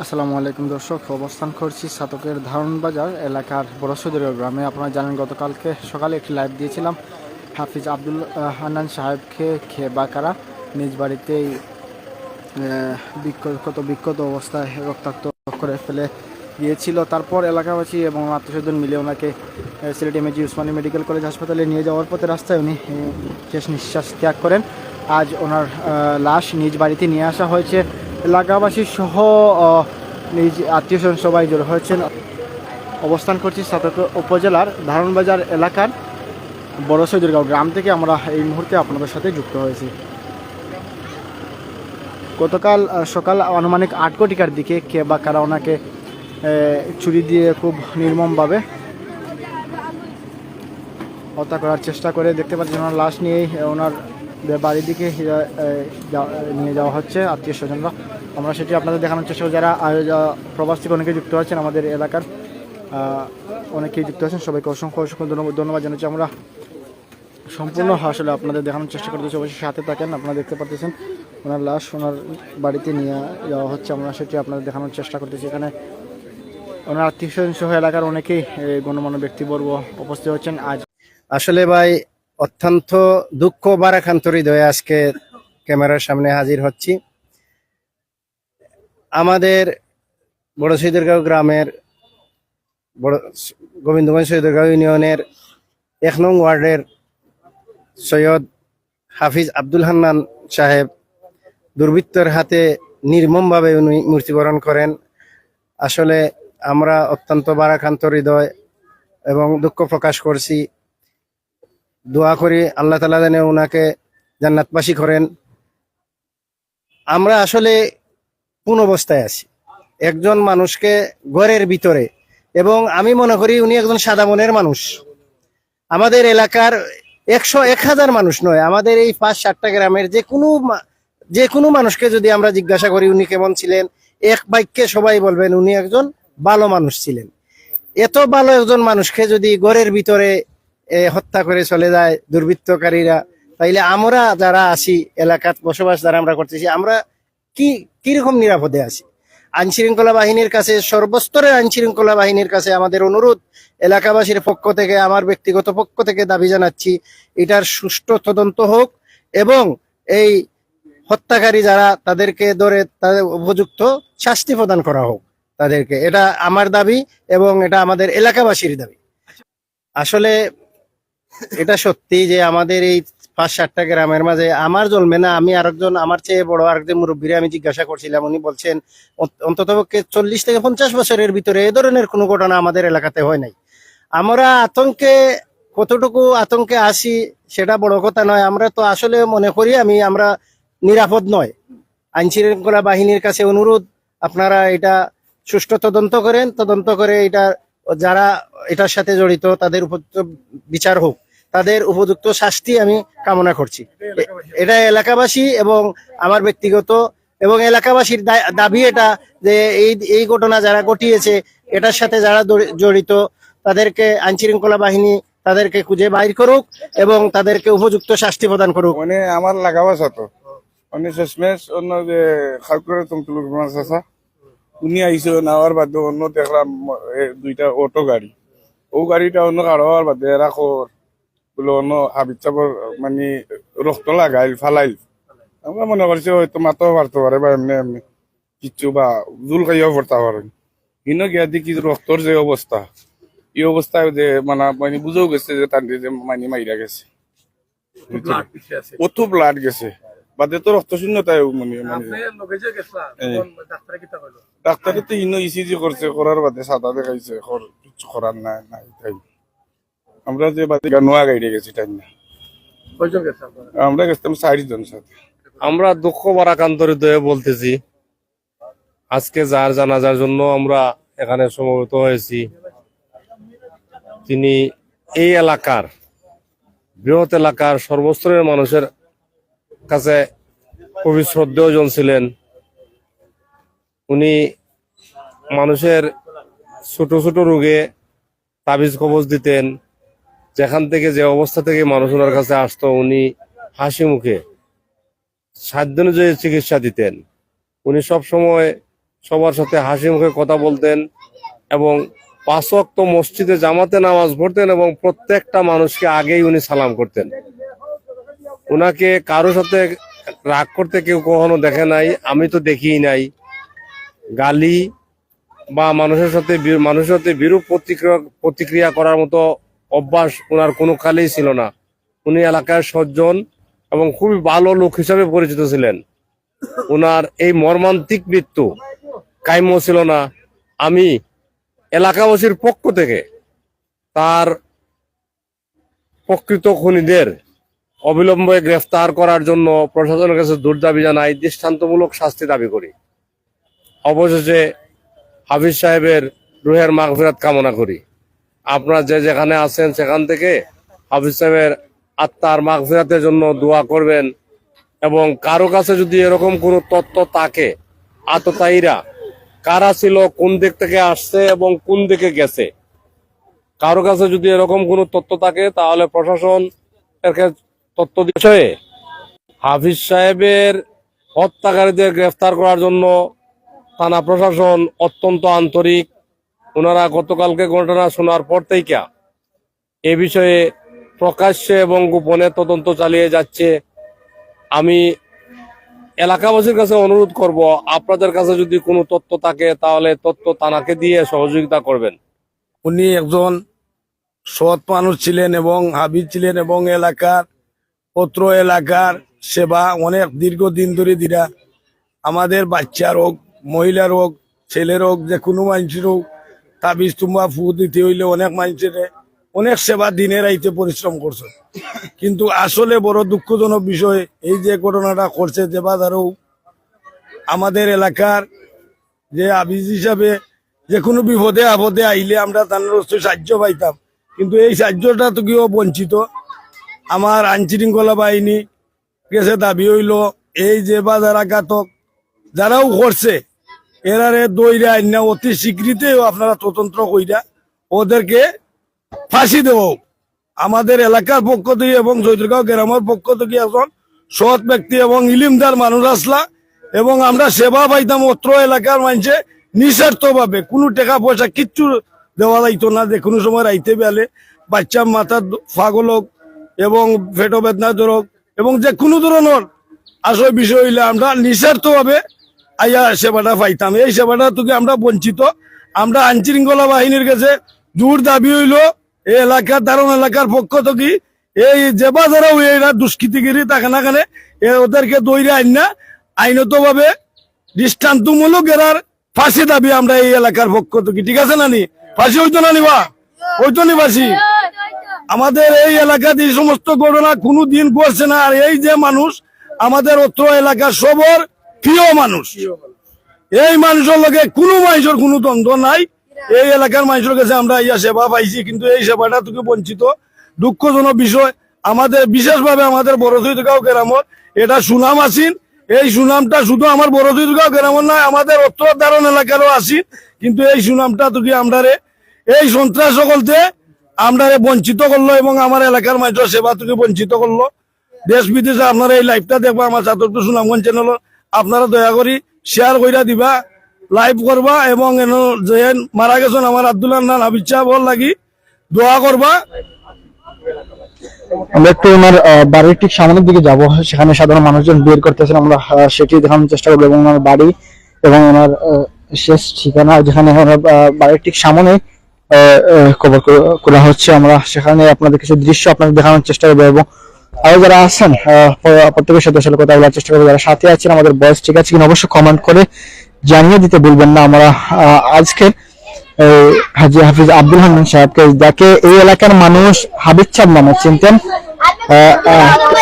আসসালামু আলাইকুম দর্শক, অবস্থান করছি সাতকের ধারণ বাজার এলাকার বড়সুদুর গ্রামে। আপনারা জানেন, গতকালকে সকালে একটি লাইভ দিয়েছিলাম। হাফিজ আব্দুল হান্নান সাহেবকে খেয়ে বাকারা নিজ বাড়িতেই বিক্ষত বিক্ষত অবস্থায় রক্তাক্ত করে ফেলে গিয়েছিল তারপর এলাকাবাসী এবং আত্মীয়স্বজন মিলে ওনাকে Sylhet M A G Osmani medical college হাসপাতালে নিয়ে যাওয়ার পথে রাস্তায় উনি শেষ নিঃশ্বাস ত্যাগ করেন। আজ ওনার লাশ নিজ বাড়িতে নিয়ে আসা হয়েছে। এলাকাবাসী সহ নিজ আত্মীয় স্বজন সবাই জড়ো হয়েছেন। অবস্থান করছি সাতক উপজেলার ধারণবাজার এলাকার বড় সৈদুরগাঁও গ্রাম থেকে। আমরা এই মুহূর্তে আপনাদের সাথে যুক্ত হয়েছি। গতকাল সকাল আনুমানিক আট কোটিকার দিকে কে বা কারা ওনাকে ছুরি দিয়ে খুব নির্মমভাবে হত্যা করার চেষ্টা করে দেখতে পাচ্ছি ওনার লাশ নিয়েই ওনার বাড়ির দিকে নিয়ে যাওয়া হচ্ছে আত্মীয় স্বজনরা। আমরা সেটি আপনাদের দেখানোর চেষ্টা করি যারা প্রবাস থেকে অনেকে যুক্ত আছেন আমাদের এলাকার অনেকেই যুক্ত আছেন, সবাইকে অসংখ্য অসংখ্য ধন্যবাদ ধন্যবাদ জানাচ্ছি। আমরা সম্পূর্ণ আসলে আপনাদের দেখানোর চেষ্টা করতেছি অবশ্যই সাথে থাকেন, আপনারা দেখতে পাচ্ছেন ওনার লাশ, ওনার বাড়িতে নিয়ে যাওয়া হচ্ছে, আমরা সেটি আপনাদের দেখানোর চেষ্টা করতেছি। এখানে ওনার আত্মীয় স্বজন সহ এলাকার অনেকেই এই গণ্যমান্য ব্যক্তিবর্গ উপস্থিত হচ্ছেন। আজ আসলে ভাই, অত্যন্ত দুঃখ বারাকান্ত হৃদয়ে আজকে ক্যামেরার সামনে হাজির হচ্ছি। আমাদের বড় সৈদরগাঁও গ্রামের বড় গোবিন্দগঞ্জ সৈদরগাঁও ইউনিয়নের এক নং ওয়ার্ডের সৈয়দ হাফিজ আব্দুল হান্নান সাহেব দুর্বৃত্তর হাতে নির্মমভাবে উনি মৃত্যুবরণ করেন। আসলে আমরা অত্যন্ত বারাকান্ত হৃদয় এবং দুঃখ প্রকাশ করছি। দোয়া করি আল্লাহ তালা যেন ওনাকে জান্নাতবাসী করেন। আমরা আসলে কোন অবস্থায় আছি। একজন মানুষকে ঘরের ভিতরে, এবং আমি মনে করি উনি একজন সাদা মনের মানুষ। আমাদের এলাকার একশো এক হাজার মানুষ নয়, আমাদের এই পাঁচ সাতটা গ্রামের যে কোনো যে কোনো মানুষকে যদি আমরা জিজ্ঞাসা করি, উনি কেমন ছিলেন? এক বাক্যে সবাই বলবেন, উনি একজন ভালো মানুষ ছিলেন। এত ভালো একজন মানুষকে যদি ঘরের ভিতরে হত্যা করে চলে যায় দুর্বৃত্তকারীরা, তাইলে আমরা যারা আছি এলাকাত বসবাস যারা আমরা করতেছি, আমরা কি, কীরকম নিরাপদে আছি? আইন শৃঙ্খলা বাহিনীর কাছে, সর্বস্তরের আইন শৃঙ্খলা বাহিনীর কাছে আমাদের অনুরোধ, এলাকাবাসীর পক্ষ থেকে, আমার ব্যক্তিগত পক্ষ থেকে দাবি জানাচ্ছি, এটার সুষ্ঠু তদন্ত হোক এবং এই হত্যাকারী যারা তাদেরকে ধরে তাদের উপযুক্ত শাস্তি প্রদান করা হোক তাদেরকে। এটা আমার দাবি এবং এটা আমাদের এলাকাবাসীর দাবি। আসলে এটা সত্যি যে আমাদের এই পাঁচ সাতটা গ্রামের মাঝে আমার জন্মে না, আমি আরেকজন, আমার চেয়ে বড় আরেকজন মুরব্বীরা আমি জিজ্ঞাসা করছিলাম, উনি বলছেন অন্তত চল্লিশ থেকে পঞ্চাশ বছরের ভিতরে এ ধরনের কোনো ঘটনা আমাদের এলাকাতে হয় নাই। আমরা আতঙ্কে, কতটুকু আতঙ্কে আসি সেটা বড় কথা নয়, আমরা তো আসলে মনে করি আমি, আমরা নিরাপদ নয়। আইন শৃঙ্খলা বাহিনীর কাছে অনুরোধ, আপনারা এটা সুষ্ঠু তদন্ত করেন, তদন্ত করে এটা, যারা এটার সাথে জড়িত তাদের উপযুক্ত বিচার হোক। তাদের উপযুক্ত শাস্তি আমি কামনা করছি। এটা এলাকাবাসী এবং আমার ব্যক্তিগত এবং এলাকাবাসীর দাবি এটা যে এই এই ঘটনা যারা ঘটিয়েছে, এটার সাথে যারা জড়িত, তাদেরকে আইন শৃঙ্খলা বাহিনী তাদেরকে খুঁজে বাইর করুক এবং তাদেরকে উপযুক্ত শাস্তি প্রদান করুক। মানে আমার আছে তো। উনি বাদে অন্য দেখলাম দুইটা অটো গাড়ি। ও গাড়িটা অন্য কারও বাদে এরা কর বলে অন্য হাবিজ চাপর মানে রক্ত লাগাইল ফালাইল। আমরা মনে করছি হয়তো মাতো পারতে পারে বা এমনি এমনি। কিচ্ছু বা জুল খাইয়াও পড়তে পারে কিন্তু গিয়া দেখি রক্তর যে অবস্থা এই অবস্থায় যে মানে মানে বুঝেও গেছে যে তার যে মানে মাইরা গেছে। কত ব্লাড গেছে। বাদে তো রক্ত শূন্যতায় মানে মানে। ডাক্তারে তো ইনো ইসিজি করছে করার বাদে সাদা দেখাইছে কিছু করার নাই নাই তাই আমরা যে বাদে নোয়া গাইডে গেছি তাই না? আমরা গেছিলাম চারিজন সাথে। আমরা দুঃখ বারাকান্ত হৃদয়ে বলতেছি আজকে যার জানাজার জন্য আমরা এখানে সমবেত হয়েছি তিনি এই এলাকার বৃহৎ এলাকার সর্বস্তরের মানুষের কাছে খুবই শ্রদ্ধেয়জন ছিলেন। উনি মানুষের ছোট ছোট রোগে তাবিজ কবজ দিতেন যেখান থেকে যে অবস্থা থেকে মানুষ ওনার কাছে আসতো, উনি হাসি মুখে সাধ্য অনুযায়ী চিকিৎসা দিতেন। উনি সব সময় সবার সাথে হাসি মুখে কথা বলতেন এবং পাঁচ ওয়াক্ত মসজিদে জামাতে নামাজ পড়তেন এবং প্রত্যেকটা মানুষকে আগেই উনি সালাম করতেন। উনাকে কারও সাথে রাগ করতে কেউ কখনো দেখে নাই, আমি তো দেখিই নাই। গালি বা মানুষের সাথে মানুষের সাথে বিরূপ প্রতিক্রিয়া প্রতিক্রিয়া করার মতো অভ্যাস ওনার কোনো কালেই ছিল না। উনি এলাকার সজ্জন এবং খুবই ভালো লোক হিসাবে পরিচিত ছিলেন। ওনার এই মর্মান্তিক মৃত্যু কাম্য ছিল না। আমি এলাকাবাসীর পক্ষ থেকে তার প্রকৃত খুনিদের অবিলম্বে গ্রেফতার করার জন্য প্রশাসনের কাছে দূর দাবি জানাই, দৃষ্টান্তমূলক শাস্তি দাবি করি। অবশেষে হাফিজ সাহেবের রুহের মাগফিরাত কামনা করি। আপনারা যে যেখানে আছেন সেখান থেকে হাফিজ সাহেবের আত্মার মাগফিরাতের জন্য দোয়া করবেন এবং কারও কাছে যদি এরকম কোনো তথ্য থাকে, আততায়ীরা কারা ছিল, কোন দিক থেকে আসছে এবং কোন দিকে গেছে, কারও কাছে যদি এরকম কোনো তথ্য থাকে, তাহলে প্রশাসন এর কাছে তথ্য বিষয়ে হাফিজ সাহেবের হত্যাকারীদের গ্রেফতার করার জন্য থানা প্রশাসন অত্যন্ত আন্তরিক। ওনারা গতকালকে ঘটনা শোনার পর থেকে এ বিষয়ে প্রকাশ্যে এবং গোপনে তদন্ত চালিয়ে যাচ্ছে। আমি এলাকাবাসীর কাছে অনুরোধ করব, আপনাদের কাছে যদি কোনো তথ্য থাকে, তাহলে তথ্য তানাকে দিয়ে সহযোগিতা করবেন। উনি একজন সৎ মানুষ ছিলেন এবং হাবিজ ছিলেন এবং এলাকার পত্র এলাকার সেবা অনেক দীর্ঘদিন ধরে দিরা। আমাদের বাচ্চার হোক মহিলার হোক ছেলের হোক যে কোনো মানুষের হোক তাবিজ তুম্বা ফু দিতে হইলে অনেক মানুষের অনেক সেবা দিনের আইতে পরিশ্রম করছে। কিন্তু আসলে বড় দুঃখজনক বিষয়, এই যে ঘটনাটা করছে যে বাজারেও আমাদের এলাকার যে আবিজ হিসাবে যে কোনো বিপদে আপদে আইলে আমরা তার সাহায্য পাইতাম। কিন্তু এই সাহায্যটা তো কেউ বঞ্চিত। আমার আইন শৃঙ্খলা বাহিনী গেছে, দাবি হইল, এই যে বা যারা আঘাতক যারাও করছে এরারে দইরা আইনা, অতি স্বীকৃতি আপনারা তদন্ত কইরা ওদেরকে ফাঁসি দেব। আমাদের এলাকার পক্ষ থেকে এবং চৈত্রগাঁও গ্রামের পক্ষ থেকে একজন সৎ ব্যক্তি এবং ইলিমদার মানুষ আসলা এবং আমরা সেবা পাইতাম অত্র এলাকার মানুষে নিঃস্বার্থ ভাবে কোনো টাকা পয়সা কিচ্ছু দেওয়া যাইতো না। যে কোনো সময় রাইতে বেলে বাচ্চা মাথার ফাগল হোক এবং পেটো বেদনা ধরক এবং যে কোনো ধরনের আসল বিষয় হইলে আমরা নিঃস্বার্থ ভাবে আইয়া সেবাটা পাইতাম এই সেবাটা থেকে আমরা বঞ্চিত। আমরা আইন শৃঙ্খলা বাহিনীর কাছে জোর দাবি হইল। এই এলাকার দারুণ এলাকার পক্ষ থেকে। এই যে বাজারেও এরা দুষ্কৃতিগিরি থাকে না কেন ওদেরকে দৈরে আইন না। আইনত ভাবে দৃষ্টান্তমূলক এরার ফাঁসি দাবি আমরা এই এলাকার পক্ষ থেকে। ঠিক আছে নানি? ফাঁসি হইতো না নিবা? হইতো নি ফাঁসি? আমাদের এই এলাকাতে এই সমস্ত ঘটনা কোনো দিন করছে না। আর এই যে মানুষ, আমাদের অত্র এলাকার সবর প্রিয় মানুষ। এই মানুষের লগে কোনো মানুষের কোনো দ্বন্দ্ব নাই। এই এলাকার মানুষের কাছে আমরা ইয়া সেবা পাইছি কিন্তু এই সেবাটা থেকে বঞ্চিত। দুঃখজনক বিষয় আমাদের বিশেষভাবে আমাদের বড় গাঁও গ্রামত এটা সুনাম আসিন এই সুনামটা শুধু আমার বড় গাঁও গ্রামত নয় আমাদের উত্তর দারণ এলাকারও আসিন কিন্তু এই সুনামটা থেকে আমরা এই সন্ত্রাস সকলতে আমরা বঞ্চিত করল এবং আমার এলাকার মানুষের সেবা থেকে বঞ্চিত করল। দেশ বিদেশে আপনারা এই লাইভটা দেখবা আমার চাতক সুনামগঞ্জ চ্যানেল আপনারা দয়া করি শেয়ার কইরা দিবা লাইভ করবা এবং এন যে মারা গেছেন আমার আব্দুল্লাহ নান সাহেব ওর লাগি, দোয়া করবা। আমরা একটু ওনার বাড়ির ঠিক সামনের দিকে যাব, সেখানে সাধারণ মানুষজন বের করতেছেন, আমরা সেটি দেখানোর চেষ্টা করব এবং ওনার বাড়ি এবং ওনার শেষ ঠিকানা যেখানে ওনার বাড়ির ঠিক সামনে কবর করা হচ্ছে। আমরা সেখানে আপনাদের কিছু দৃশ্য আপনাদের দেখানোর চেষ্টা করব এবং আরও যারা আছেন প্রত্যেকের সাথে আসলে কথা বলার চেষ্টা করব। যারা সাথে আছেন, আমাদের বয়স ঠিক আছে কিনা অবশ্যই কমেন্ট করে জানিয়ে দিতে বলবেন না। আমরা আজকে হাজি হাফিজ আব্দুল সাহেবকে, যাকে এই এলাকার মানুষ হাবিজ নামে চিনতেন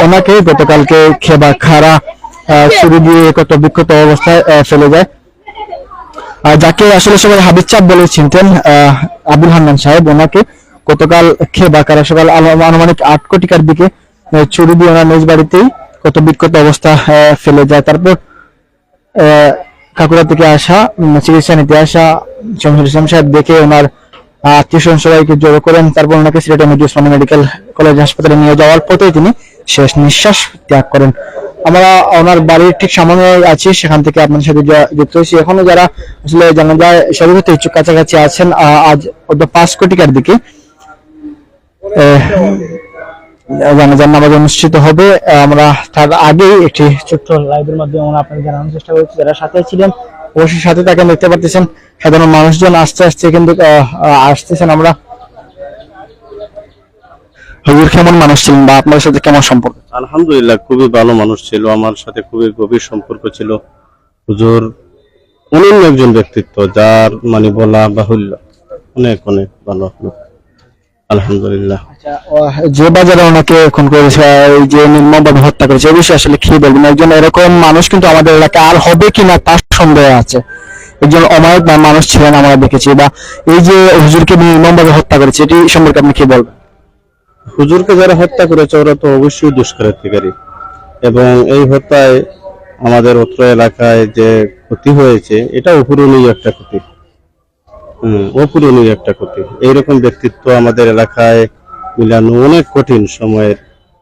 ওনাকে গতকালকে খেবা ছুরি দিয়ে কত বিক্ষত অবস্থায় ফেলে যায় যাকে আসলে সবাই হাবিজ সাহেব বলে চিনতেন আব্দুল হান্নান সাহেব, ওনাকে গতকাল খেবা কারা সকাল আনুমানিক আট কোটিকার দিকে ছুরি দিয়ে ওনার নিজ বাড়িতেই কত বিক্ষত অবস্থা ফেলে যায়। তারপর কাকুরা থেকে আসা চিকিৎসা নিতে আসা শমসুল ইসলাম সাহেব দেখে ওনার আত্মীয় সবাইকে জড়ো করেন। তারপর ওনাকে সিলেট ওসমানী মেডিকেল কলেজ হাসপাতালে নিয়ে যাওয়ার পথেই তিনি শেষ নিঃশ্বাস ত্যাগ করেন। আমরা ওনার বাড়ির ঠিক সামনে আছি, সেখান থেকে আপনার সাথে যুক্ত হয়েছি। এখনও যারা আসলে জানা যায় সবাই হতে ইচ্ছুক কাছাকাছি আছেন আজ ওটা পাঁচ কোটিকার দিকে। জানাজার নামাজ অনুষ্ঠিত হবে। আমরা তার আগেই একটি ছোট্ট লাইভের মাধ্যমে আমরা আপনাদের জানানোর চেষ্টা করছি। যারা সাথে ছিলেন, অবশ্যই সাথে তাকে দেখতে পাচ্ছেন সাধারণ মানুষজন আস্তে আস্তে কিন্তু আসতেছেন আমরা। হুজুর, কেমন মানুষ ছিলেন বা আপনার সাথে কেমন সম্পর্ক? আলহামদুলিল্লাহ, খুবই ভালো মানুষ ছিল। আমার সাথে খুবই গভীর সম্পর্ক ছিল। হুজুর অনন্য একজন ব্যক্তিত্ব, যার মানে অনেক অনেক ভালো। আলহামদুলিল্লাহ। আচ্ছা, যে বাজারে ওনাকে খুন করেছে এই যে নির্মমভাবে হত্যা করেছে এই বিষয়ে আসলে কি বলবেন? একজন এরকম মানুষ কিন্তু আমাদের এলাকায় আর হবে কিনা তার সন্দেহ আছে। একজন অমায়িক মানুষ ছিলেন আমরা দেখেছি বা এই যে হুজুরকে নির্মমভাবে হত্যা করেছে এটি সম্পর্কে আপনি কি বলবেন? হুজুরকে যারা হত্যা করেছে ওরা তো অবশ্যই দুষ্কৃতিকারী এবং এই হত্যায় আমাদের অত্র এলাকায় যে ক্ষতি হয়েছে এটা অপূরণীয় একটা ক্ষতি। অপূরণীয় একটা ক্ষতি। এইরকম ব্যক্তিত্ব আমাদের এলাকায় মিলানো অনেক কঠিন সময়ের